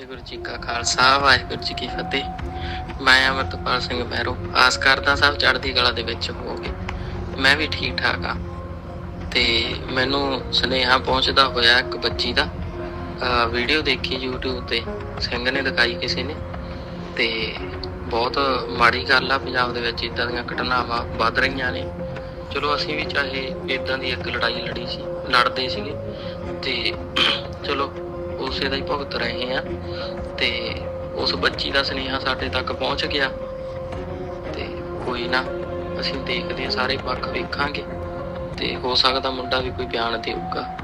ਵਾਹਿਗੁਰੂ ਜੀ ਕਾ ਖਾਲਸਾ, ਵਾਹਿਗੁਰੂ ਜੀ ਕੀ ਫਤਿਹ। ਮੈਂ ਅਮਰਤਪਾਲ ਸਿੰਘ ਮਹਿਰੋ ਆਸ ਕਰਦਾ ਸਭ ਚੜ੍ਹਦੀ ਕਲਾ ਦੇ ਵਿੱਚ ਹੋਵੋਗੇ। ਮੈਂ ਵੀ ਠੀਕ ਠਾਕ ਆ। ਤੇ ਮੈਨੂੰ ਸੁਨੇਹਾ ਪਹੁੰਚਦਾ ਹੋਇਆ ਇੱਕ ਬੱਚੀ ਦਾ। ਵੀਡੀਓ ਦੇਖੀ YouTube ਤੇ, ਸਿੰਘ ਨੇ ਦਿਖਾਈ ਕਿਸੇ ਨੇ। ਤੇ ਬਹੁਤ ਮਾੜੀ ਗੱਲ ਆ, ਪੰਜਾਬ ਦੇ ਵਿੱਚ ਇਦਾਂ ਦੀਆਂ ਘਟਨਾਵਾਂ ਵੱਧ ਰਹੀਆਂ ਨੇ। ਚਲੋ ਅਸੀਂ ਵੀ ਚਾਹੇ ਇਦਾਂ ਦੀ ਇੱਕ ਲੜਾਈ ਲੜੀ ਸੀ, ਲੜਦੇ ਸੀਗੇ। ਤੇ ਚਲੋ ਉਸੇ ਦਾ ਹੀ ਭੁਗਤ ਰਹੇ ਹਾਂ ਤੇ ਉਸ ਬੱਚੀ ਦਾ ਸੁਨੇਹਾ ਸਾਡੇ ਤੱਕ ਪਹੁੰਚ ਗਿਆ। ਤੇ ਕੋਈ ਨਾ, ਅਸੀਂ ਦੇਖਦੇ ਹਾਂ, ਸਾਰੇ ਪੱਖ ਵੇਖਾਂਗੇ। ਤੇ ਹੋ ਸਕਦਾ ਮੁੰਡਾ ਵੀ ਕੋਈ ਬਿਆਨ ਦੇਊਗਾ।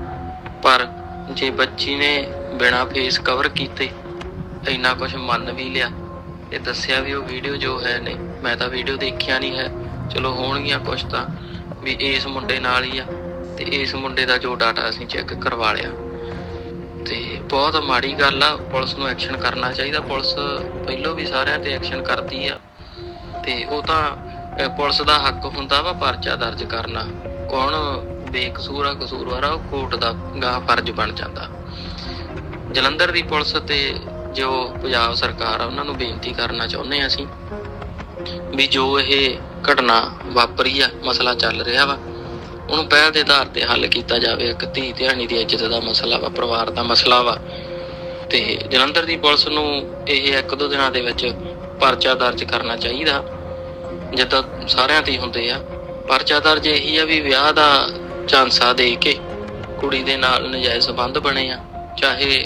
ਪਰ ਜੇ ਬੱਚੀ ਨੇ ਬਿਨਾ ਫੇਸ ਕਵਰ ਕੀਤੇ ਇੰਨਾ ਕੁਝ ਮੰਨ ਵੀ ਲਿਆ ਤੇ ਦੱਸਿਆ ਵੀ ਉਹ ਵੀਡੀਓ ਜੋ ਹੈ ਨੇ, ਮੈਂ ਤਾਂ ਵੀਡੀਓ ਦੇਖਿਆ ਨਹੀਂ ਹੈ। ਚਲੋ ਹੋਣਗੀਆਂ ਕੁਝ ਤਾਂ, ਵੀ ਇਸ ਮੁੰਡੇ ਨਾਲ ਹੀ ਆ। ਤੇ ਇਸ ਮੁੰਡੇ ਦਾ ਜੋ ਡਾਟਾ ਅਸੀਂ ਚੈੱਕ ਕਰਵਾ ਲਿਆ। ਤੇ ਬਹੁਤ ਮਾੜੀ ਗੱਲ ਆ, ਪੁਲਿਸ ਨੂੰ ਐਕਸ਼ਨ ਕਰਨਾ ਚਾਹੀਦਾ। ਪੁਲਿਸ ਪਹਿਲਾਂ ਵੀ ਸਾਰਿਆਂ ਤੇ ਐਕਸ਼ਨ ਕਰਦੀ ਆ। ਤੇ ਉਹ ਤਾਂ ਪੁਲਿਸ ਦਾ ਹੱਕ ਹੁੰਦਾ ਵਾ ਪਰਚਾ ਦਰਜ ਕਰਨਾ। ਕੌਣ ਬੇਕਸੂਰ ਆ, ਕਸੂਰਵਾਰ ਆ, ਉਹ ਕੋਰਟ ਦਾ ਗਾ ਫਰਜ਼ ਬਣ ਜਾਂਦਾ। ਜਲੰਧਰ ਦੀ ਪੁਲਿਸ ਤੇ ਜੋ ਪੰਜਾਬ ਸਰਕਾਰ ਆ, ਉਹਨਾਂ ਨੂੰ ਬੇਨਤੀ ਕਰਨਾ ਚਾਹੁੰਦੇ ਆ ਅਸੀਂ ਵੀ ਜੋ ਇਹ ਘਟਨਾ ਵਾਪਰੀ ਆ, ਮਸਲਾ ਚੱਲ ਰਿਹਾ ਵਾ ਉਹਨੂੰ ਪਹਿਲ ਦੇ ਆਧਾਰ ਤੇ ਹੱਲ ਕੀਤਾ ਜਾਵੇ, ਇੱਕ ਧੀ ਧਿਆਣੀ ਦੀ ਇੱਜ਼ਤ ਦਾ ਮਸਲਾ ਵਾ, ਪਰਿਵਾਰ ਦਾ ਮਸਲਾ ਵਾ। ਤੇ ਜਲੰਧਰ ਦੀ ਪੁਲਿਸ ਨੂੰ ਇਹ ਇੱਕ ਦੋ ਦਿਨਾਂ ਦੇ ਵਿੱਚ ਪਰਚਾ ਦਰਜ ਕਰਨਾ ਚਾਹੀਦਾ। ਜਿੱਦਾਂ ਸਾਰਿਆਂ ਤੇ ਹੁੰਦੇ ਆ। ਪਰਚਾ ਦਰਜ ਇਹੀ ਆ ਵੀ ਵਿਆਹ ਦਾ ਝਾਂਸਾ ਦੇ ਕੇ ਕੁੜੀ ਦੇ ਨਾਲ ਨਜਾਇਜ਼ ਸੰਬੰਧ ਬਣੇ ਆ। ਚਾਹੇ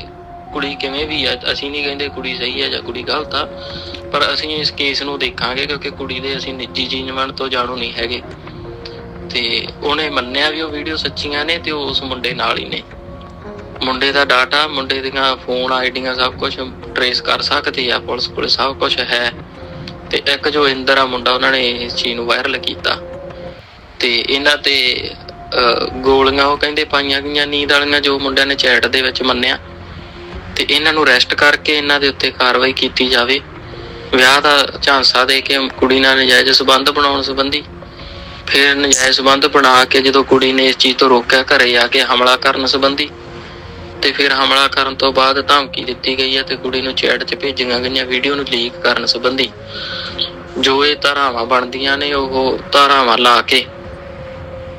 ਕੁੜੀ ਕਿਵੇਂ ਵੀ ਆ, ਅਸੀਂ ਨਹੀਂ ਕਹਿੰਦੇ ਕੁੜੀ ਸਹੀ ਆ ਜਾਂ ਕੁੜੀ ਗਲਤ ਆ, ਪਰ ਅਸੀਂ ਇਸ ਕੇਸ ਨੂੰ ਦੇਖਾਂਗੇ ਕਿਉਂਕਿ ਕੁੜੀ ਦੇ ਅਸੀਂ ਨਿੱਜੀ ਜੀਵਨ ਤੋਂ ਜਾਣੂ ਨਹੀਂ ਹੈਗੇ। ਤੇ ਉਹਨੇ ਮੰਨਿਆ ਵੀ ਉਹ ਵੀਡੀਓ ਸੱਚੀਆਂ ਨੇ ਤੇ ਉਹ ਉਸ ਮੁੰਡੇ ਨਾਲ ਹੀ ਨੇ। ਮੁੰਡੇ ਦਾ ਡਾਟਾ ਮੁੰਡੇ ਦੀਆਂ ਫੋਨ ਆਈਡੀਆਂ ਸਭ ਕੁਝ ਟਰੇਸ ਕਰ ਸਕਦੇ ਆ, ਪੁਲਿਸ ਕੋਲ ਸਭ ਕੁਝ ਹੈ। ਤੇ ਇੱਕ ਜੋ ਇੰਦਰ ਆ ਮੁੰਡਾ, ਉਹਨਾਂ ਨੇ ਇਸ ਚੀਜ਼ ਨੂੰ ਵਾਇਰਲ ਕੀਤਾ। ਤੇ ਇਹਨਾਂ ਤੇ ਗੋਲੀਆਂ, ਉਹ ਕਹਿੰਦੇ ਪਾਈਆਂ ਗਈਆਂ ਨੀਂਦ ਵਾਲੀਆਂ ਜੋ ਮੁੰਡਿਆਂ ਨੇ ਚੈਟ ਦੇ ਵਿੱਚ ਮੰਨਿਆ। ਤੇ ਇਹਨਾਂ ਨੂੰ ਅਰੈਸਟ ਕਰਕੇ ਇਹਨਾਂ ਦੇ ਉੱਤੇ ਕਾਰਵਾਈ ਕੀਤੀ ਜਾਵੇ। ਵਿਆਹ ਦਾ ਝਾਂਸਾ ਦੇ ਕੇ ਕੁੜੀ ਨਾਲ ਨਜਾਇਜ਼ ਸਬੰਧ ਬਣਾਉਣ ਸੰਬੰਧੀ ਫਿਰ ਨਜਾਇਜ਼ ਸਬੰਧ ਬਣਾ ਕੇ ਜਦੋਂ ਕੁੜੀ ਨੇ ਇਸ ਚੀਜ਼ ਤੋਂ ਰੋਕਿਆ, ਘਰੇ ਆ ਕੇ ਹਮਲਾ ਕਰਨ ਸੰਬੰਧੀ। ਤੇ ਫਿਰ ਹਮਲਾ ਕਰਨ ਤੋਂ ਬਾਅਦ ਧਮਕੀ ਦਿੱਤੀ ਗਈ ਹੈ ਤੇ ਕੁੜੀ ਨੂੰ ਚੈਟ 'ਚ ਭੇਜੀਆਂ ਗਈਆਂ, ਵੀਡੀਓ ਨੂੰ ਲੀਕ ਕਰਨ ਸੰਬੰਧੀ। ਜੋ ਇਹ ਧਾਰਾਵਾਂ ਬਣਦੀਆਂ ਨੇ, ਉਹ ਧਾਰਾਵਾਂ ਲਾ ਕੇ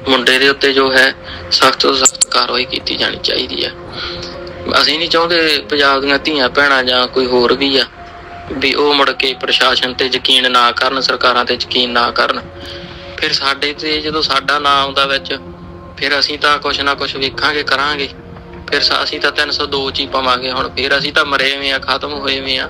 ਮੁੰਡੇ ਦੇ ਉੱਤੇ ਜੋ ਹੈ, ਸਖਤ ਤੋਂ ਸਖਤ ਕਾਰਵਾਈ ਕੀਤੀ ਜਾਣੀ ਚਾਹੀਦੀ ਹੈ। ਅਸੀਂ ਨਹੀਂ ਚਾਹੁੰਦੇ ਪੰਜਾਬ ਦੀਆਂ ਧੀਆਂ ਭੈਣਾਂ ਜਾਂ ਕੋਈ ਹੋਰ ਵੀ ਆ, ਵੀ ਉਹ ਮੁੜ ਕੇ ਪ੍ਰਸ਼ਾਸਨ ਤੇ ਯਕੀਨ ਨਾ ਕਰਨ, ਸਰਕਾਰਾਂ ਤੇ ਯਕੀਨ ਨਾ ਕਰਨ। ਫਿਰ ਸਾਡੇ ਤੇ ਜਦੋਂ ਸਾਡਾ ਨਾਂ ਆਉਂਦਾ ਵਿੱਚ, ਫਿਰ ਅਸੀਂ ਤਾਂ ਕੁਛ ਨਾ ਕੁਛ ਵੇਖਾਂਗੇ, ਕਰਾਂਗੇ। ਫਿਰ ਅਸੀਂ ਤਾਂ 302 ਚ ਹੀ ਪਾਵਾਂਗੇ ਹੁਣ, ਫਿਰ ਅਸੀਂ ਤਾਂ ਮਰੇ ਹੋਏ ਆ, ਖਤਮ ਹੋਏ ਹੋਏ ਆ।